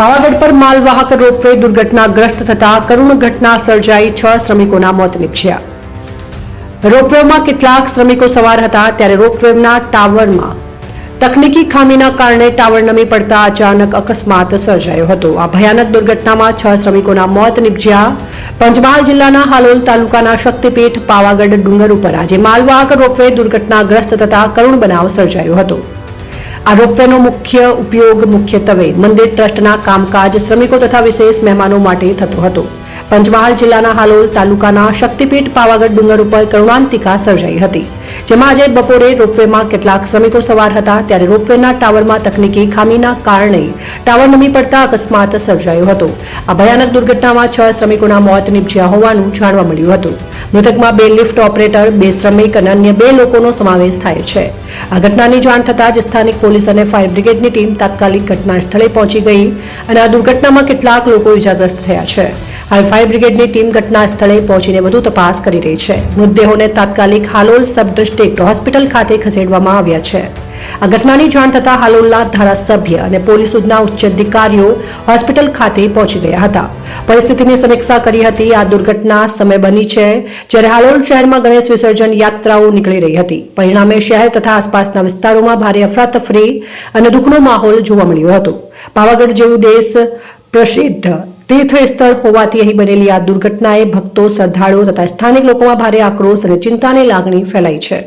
પાવાગઢ પર માલવાહક રોપવે દુર્ઘટનાગ્રસ્ત થતા કરુણ ઘટના સર્જાઈ. છ શ્રમિકોના મોત નીપજ્યા. રોપવેમાં કેટલાક શ્રમિકો સવાર હતા ત્યારે રોપવેના ટાવરમાં તકનીકી ખામીના કારણે ટાવર નમી પડતા અચાનક અકસ્માત સર્જાયો હતો. આ ભયાનક દુર્ઘટનામાં છ શ્રમિકોના મોત નીપજ્યા. પંચમહાલ જિલ્લાના હાલોલ તાલુકાના શક્તિપીઠ પાવાગઢ ડુંગર ઉપર આજે માલવાહક રોપવે દુર્ઘટનાગ્રસ્ત થતા કરુણ બનાવ સર્જાયો હતો. આ રોપવેનો મુખ્ય ઉપયોગ મુખ્યત્વે મંદિર ટ્રસ્ટના કામકાજ, શ્રમિકો તથા વિશેષ મહેમાનો માટે થતો હતો. પંચમહાલ જિલ્લાના હાલોલ તાલુકાના શક્તિપીઠ પાવાગઢ ડુંગર ઉપર કરુણાંતિકા સર્જાઈ હતી. જેમાં આજે બપોરે રોપવેમાં કેટલાક શ્રમિકો સવાર હતા, ત્યારે રોપવેના ટાવરમાં તકનીકી ખામીના કારણે ટાવર નમી પડતા અકસ્માત સર્જાયો હતો. આ ભયાનક દુર્ઘટનામાં છ શ્રમિકોના મોત નીપજ્યા હોવાનું જાણવા મળ્યું હતું. મૃતકમાં બે લિફ્ટ ઓપરેટર, બે શ્રમિક અને અન્ય બે લોકોનો સમાવેશ થાય છે. આ ઘટનાની જાણ થતાં જ સ્થાનિક પોલીસ અને ફાયર બ્રિગેડની ટીમ તાત્કાલિક ઘટના સ્થળે પહોંચી ગઈ અને આ દુર્ઘટનામાં કેટલાક લોકો ઇજાગ્રસ્ત થયા છે. હાલ ફાયર બ્રિગેડની ટીમ ઘટના સ્થળે પહોંચીને વધુ તપાસ કરી રહી છે. મૃતદેહોને તાત્કાલિક હાલોલ સબ ડિસ્ટ્રિક્ટ હોસ્પિટલ ખાતે ખસેડવામાં આવ્યા છે. આ ઘટનાની જાણ થતાં હાલોલના ધારાસભ્ય અને પોલીસ ઉદના ઉચ્ચ અધિકારીઓ હોસ્પિટલ ખાતે પહોંચી ગયા હતા. પરિસ્થિતિની સમીક્ષા કરી હતી. આ દુર્ઘટના સમય બની છે જ્યારે હાલોલ શહેરમાં ગણેશ વિસર્જન યાત્રાઓ નીકળી રહી હતી. પરિણામે શહેર તથા આસપાસના વિસ્તારોમાં ભારે અફરાતફરી અને દુઃખનો માહોલ જોવા મળ્યો હતો. પાવાગઢ જેવું દેશ પ્રસિદ્ધ તીર્થ સ્થળ હોવાથી અહીં બનેલી આ દુર્ઘટનાએ ભક્તો, શ્રદ્ધાળુઓ તથા સ્થાનિક લોકોમાં ભારે આક્રોશ અને ચિંતાની લાગણી ફેલાઈ છે.